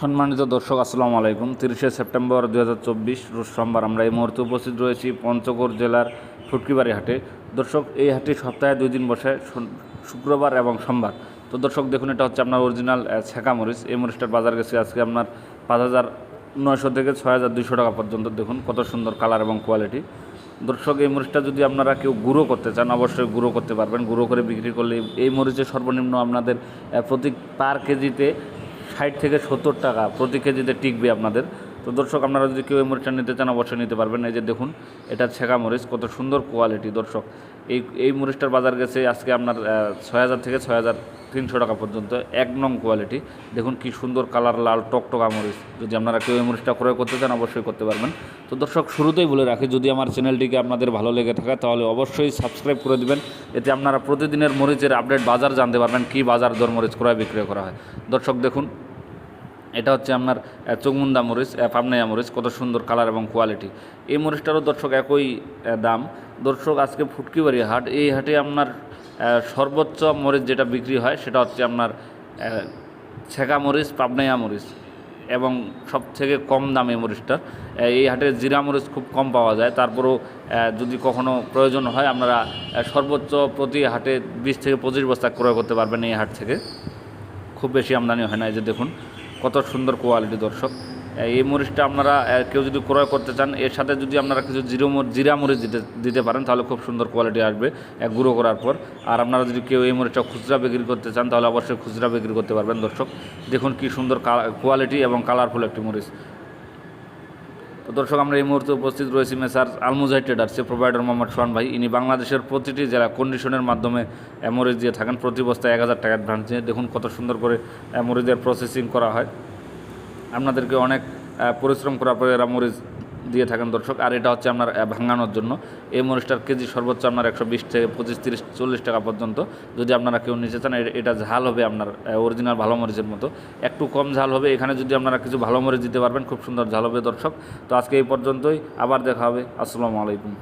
সম্মানিত দর্শক, আসসালামু আলাইকুম। তিরিশে সেপ্টেম্বর দু হাজার চব্বিশ রোজ সোমবার আমরা এই মুহূর্তে উপস্থিত রয়েছি পঞ্চগড় জেলার ফুটকিবাড়ি হাটে। দর্শক, এই হাটে সপ্তাহে দুই দিন বসে শুক্রবার এবং সোমবার। তো দর্শক, দেখুন, এটা হচ্ছে আপনার অরিজিনাল ছেঁকা মরিচ। এই মরিচটার বাজার গেছে আজকে আপনার পাঁচ হাজার নয়শো থেকে ছয় হাজার দুইশো টাকা পর্যন্ত। দেখুন, কত সুন্দর কালার এবং কোয়ালিটি দর্শক, এই মরিচটা যদি আপনারা কেউ গুঁড়ো করতে চান, অবশ্যই গুঁড়ো করতে পারবেন। গুঁড়ো করে বিক্রি করলে এই মরিচের সর্বনিম্ন আপনাদের প্রতি পার কেজিতে ষাট থেকে সত্তর টাকা প্রতি কেজিতে টিকবে আপনাদের। তো দর্শক, আপনারা যদি কেউ এই মরিচটা নিতে চান, অবশ্যই নিতে পারবেন। এই যে দেখুন, এটা ছেঁকা মরিচ, কত সুন্দর কোয়ালিটি দর্শক। এই এই মরিচটার বাজার গেছে আজকে আপনার ছয় হাজার থেকে ছয় হাজার তিনশো টাকা পর্যন্ত, এক নং কোয়ালিটি দেখুন কি সুন্দর কালার লাল টকটকা মরিচ। যদি আপনারা কেউ এই মরিচটা ক্রয় করতে চান, অবশ্যই করতে পারবেন। তো দর্শক, শুরুতেই বলে রাখি, যদি আমার চ্যানেলটিকে আপনাদের ভালো লেগে থাকে, তাহলে অবশ্যই সাবস্ক্রাইব করে দেবেন। এতে আপনারা প্রতিদিনের মরিচের আপডেট বাজার জানতে পারবেন, কী বাজার দর মরিচ ক্রয় বিক্রয় করা হয়। দর্শক, দেখুন এটা হচ্ছে আপনার চৌমুন্দা মরিচ আহ, পাবনাইয়া মরিচ কত সুন্দর কালার এবং কোয়ালিটি এই মরিচটারও দর্শক একই দাম। দর্শক আজকে ফুটকিবাড়ি হাট। এই হাটে আপনার সর্বোচ্চ মরিচ যেটা বিক্রি হয় সেটা হচ্ছে আপনার ছেঁকা মরিচ পাবনাইয়া মরিচ এবং সব থেকে কম দামে মরিচটা। এই হাটে জিরা মরিচ খুব কম পাওয়া যায়। তারপরেও যদি কখনো প্রয়োজন হয় আপনারা সর্বোচ্চ প্রতি হাটে বিশ থেকে পঁচিশ বস্তা ক্রয় করতে পারবেন এই হাট থেকে। খুব বেশি আমদানি হয় না এই যে দেখুন। কত সুন্দর কোয়ালিটি দর্শক। এই মরিচটা আপনারা কেউ যদি ক্রয় করতে চান, এর সাথে যদি আপনারা কিছু জিরো জিরা মরিচ দিতে দিতে পারেন, তাহলে খুব সুন্দর কোয়ালিটি আসবে গুঁড়ো করার পর। আর আপনারা যদি কেউ এই মরিচটা খুচরা বিক্রি করতে চান, তাহলে অবশ্যই খুচরা বিক্রি করতে পারবেন দর্শক। দেখুন কি সুন্দর কোয়ালিটি এবং কালারফুল একটি মরিচ। দর্শক, আমরা এই মুহূর্তে উপস্থিত রয়েছি মেসার আলমুজাই ট্রেডার্সে প্রোভাইডার মোহাম্মদ সোহান ভাই। ইনি বাংলাদেশের প্রতিটি জেলা কন্ডিশনের মাধ্যমে অ্যামোরেজ দিয়ে থাকেন। প্রতি বস্তায় এক হাজার টাকা অ্যাডভান্স নিয়ে। দেখুন কত সুন্দর করে অ্যামোরেজের প্রসেসিং করা হয়। আপনাদেরকে অনেক পরিশ্রম করার পরে এরা মরিচ দিয়ে থাকেন দর্শক। আর এটা হচ্ছে আপনার ভাঙানোর জন্য। এই মরিচটার কেজি সর্বোচ্চ আপনার একশো বিশ থেকে পঁচিশ, তিরিশ, চল্লিশ টাকা পর্যন্ত। যদি আপনারা কেউ নিতে চান এটা ঝাল হবে আপনার অরিজিনাল ভালো মরিচের মতো। একটু কম ঝাল হবে। এখানে যদি আপনারা কিছু ভালো মরিচ দিতে পারবেন, খুব সুন্দর ঝাল হবে দর্শক। তো আজকে এই পর্যন্তই। আবার দেখা হবে। আসসালামু আলাইকুম।